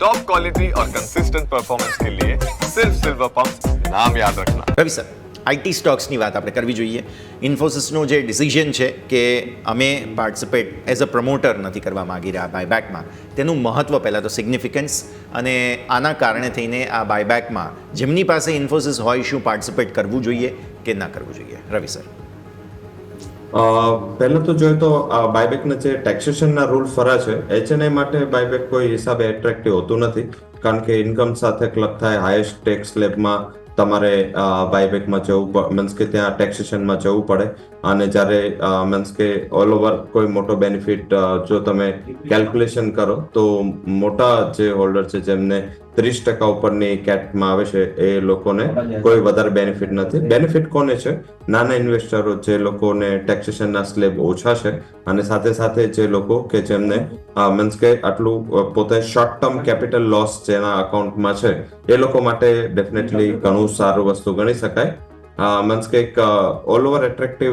Top quality और consistent performance के लिए सिर्फ सिल्वर पंप नाम याद रखना રવિ સર આઈટી સ્ટોક્સની વાત આપણે કરવી જોઈએ ઇન્ફોસિસનું જે ડિસિઝન છે કે અમે પાર્ટિસિપેટ એઝ અ પ્રમોટર નથી કરવા માગી રહ્યા બાયબેકમાં તેનું મહત્ત્વ પહેલાં તો સિગ્નિફિકન્સ અને આના કારણે થઈને આ બાયબેકમાં જેમની પાસે ઇન્ફોસિસ હોય શું પાર્ટિસિપેટ કરવું જોઈએ કે ના કરવું જોઈએ રવિ સર પહેલા તો જોઈએ તો બાયબેકના જે ટેક્સેશનના રૂલ ફરા છે એચએનઆઈ માટે બાયબેક કોઈ હિસાબે એટ્રેક્ટિવ હોતું નથી. કારણ કે ઇન્કમ સાથે ક્લબ થાય હાઈએસ્ટ ટેક્સ સ્લેબમાં તમારે બાયબેકમાં જવું મીન્સ કે ત્યાં ટેક્સેશનમાં જવું પડે. અને જ્યારે મીન્સ કે ઓલ ઓવર કોઈ મોટો બેનિફિટ જો તમે કેલ્ક્યુલેશન કરો, તો મોટા જે હોલ્ડર છે, જેમને ત્રીસ ટકા ઉપરની કેટમાં આવે છે એ લોકોને કોઈ વધારે બેનિફિટ નથી. બેનિફિટ કોને છે? નાના ઇન્વેસ્ટરો જે લોકોને ટેક્સેશનના સ્લેબ ઓછા છે અને સાથે સાથે જે લોકો કે જેમને મીન્સ કે આટલું પોતે શોર્ટ ટર્મ કેપિટલ લોસ જેના અકાઉન્ટમાં છે એ લોકો માટે ડેફિનેટલી ઘણું સારું વસ્તુ ગણી શકાય. મીન્સ કે એક ઓલ ઓવર એટ્રેક્ટિવ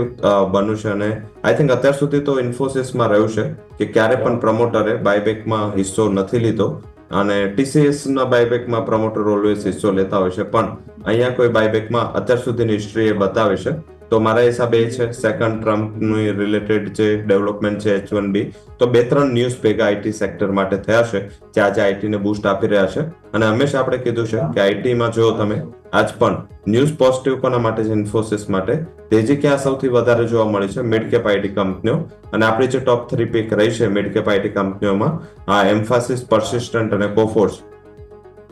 બન્યું છે અને આઈ થિંક અત્યાર સુધી તો ઇન્ફોસિસમાં રહ્યું છે કે ક્યારે પણ પ્રમોટરે બાયબેકમાં હિસ્સો નથી લીધો. અને ટીસીએસના બાયબેકમાં પ્રમોટર ઓલવેઝ હિસ્સો લેતા હોય છે. પણ અહીંયા કોઈ બાયબેકમાં અત્યાર સુધીની હિસ્ટ્રી એ બતાવે છે. તો મારા હિસાબે એ છે સેકન્ડ ટ્રમ્પની રિલેટેડ જે ડેવલપમેન્ટ છે એચ વન બી, તો બે ત્રણ ન્યૂઝ ભેગા આઈટી સેક્ટર માટે થયા છે, જે આજે આઈટીને બૂસ્ટ આપી રહ્યા છે. અને હંમેશા આપણે કીધું છે કે આઈટીમાં જો તમે, આજ પણ ન્યૂઝ પોઝિટિવ કોના માટે છે ઇન્ફોસિસ માટે? તેજી ક્યાં સૌથી વધારે જોવા મળી છે મિડ કેપ આઈટી કંપનીઓ અને આપણી જે ટોપ થ્રી પીક રહી છે મિડ કેપ આઈટી કંપનીઓમાં આ એમ્ફાસિસ પરસિસ્ટન્ટ અને કોફોર્સ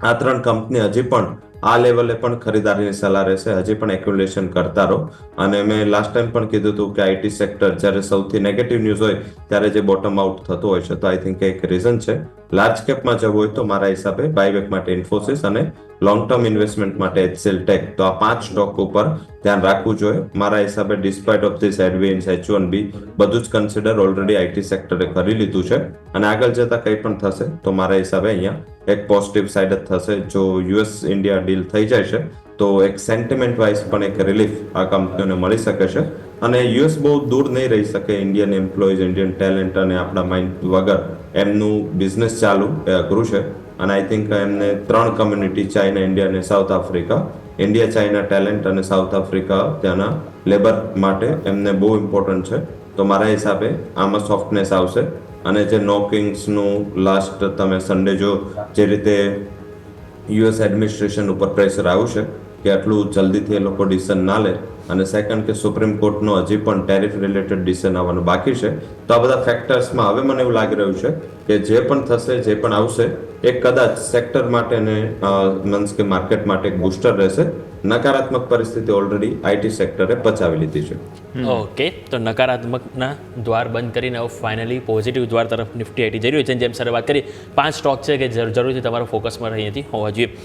આ ત્રણ કંપની હજી પણ આ લેવલે પણ ખરીદારીની સલાહ રહેશે. હજી પણ એક્યુલેશન કરતા રહો. અને મેં લાસ્ટ ટાઈમ પણ કીધું હતું કે આઈટી સેક્ટર જ્યારે સૌથી નેગેટિવ ન્યૂઝ હોય ત્યારે જે બોટમ આઉટ થતું હોય છે, તો આઈ થિંક એક રીઝન છે. લાર્જ કેપમાં જવું હોય તો મારા હિસાબે બાયબેક માટે ઇન્ફોસિસ અને લોંગ ટર્મ ઇન્વેસ્ટમેન્ટ માટે એચસેલ ટેક તો આ પાંચ સ્ટોક ઉપર ધ્યાન રાખવું જોઈએ. મારા હિસાબે despite of this advance H one B બધું જ કન્સિડર ઓલરેડી આઈટી સેક્ટરે કરી લીધું છે. અને આગળ જતા કંઈ પણ થશે તો મારા હિસાબે અહીંયા એક પોઝિટિવ સાઈડ જ થશે. જો યુએસ ઇન્ડિયા ડીલ થઈ જાય છે, તો એક સેન્ટિમેન્ટ વાઇઝ પણ એક રિલીફ આ કંપનીઓને મળી શકે છે. અને યુએસ બહુ દૂર નહીં રહી શકે ઇન્ડિયન એમ્પ્લોઈઝ ઇન્ડિયન ટેલેન્ટ અને આપણા માઇન્ડ વગર. એમનું બિઝનેસ ચાલુ, એ અઘરું છે. અને આઈ થિંક એમને ત્રણ કમ્યુનિટી ચાઇના ઇન્ડિયા અને South Africa India China talent અને સાઉથ આફ્રિકા ત્યાંના લેબર માટે એમને બહુ ઇમ્પોર્ટન્ટ છે. તો મારા હિસાબે આમાં સોફ્ટનેસ આવશે. અને જે નો કિંગ્સનું લાસ્ટ તમે સન્ડે જો જે રીતે યુએસ એડમિનિસ્ટ્રેશન ઉપર પ્રેશર આવ્યું છે કે આટલું જલ્દીથી એ લોકો ડિસિઝન ના લે અને સેકન્ડ કે સુપ્રીમ કોર્ટનો હજી પણ ટેરિફ રિલેટેડ ડિસિઝન આવવાનું બાકી છે. તો આ બધા ફેક્ટર્સમાં હવે મને એવું લાગી રહ્યું છે કે જે પણ થશે જે પણ આવશે એ કદાચ સેક્ટર માટે અને મીન્સ કે માર્કેટ માટે એક બૂસ્ટર રહેશે. નકારાત્મક પરિસ્થિતિ ઓલરેડી આઈટી સેક્ટરે પચાવી લીધી છે. ઓકે તો નકારાત્મકના દ્વાર બંધ કરીને હવે ફાઇનલી પોઝિટિવ દ્વાર તરફ નિફ્ટી આઈટી જઈ રહ્યું છે. જેમ સર વાત કરી પાંચ સ્ટોક છે કે જરૂર- જરૂરથી તમારો ફોકસમાં અહીંયાથી હોવા જોઈએ.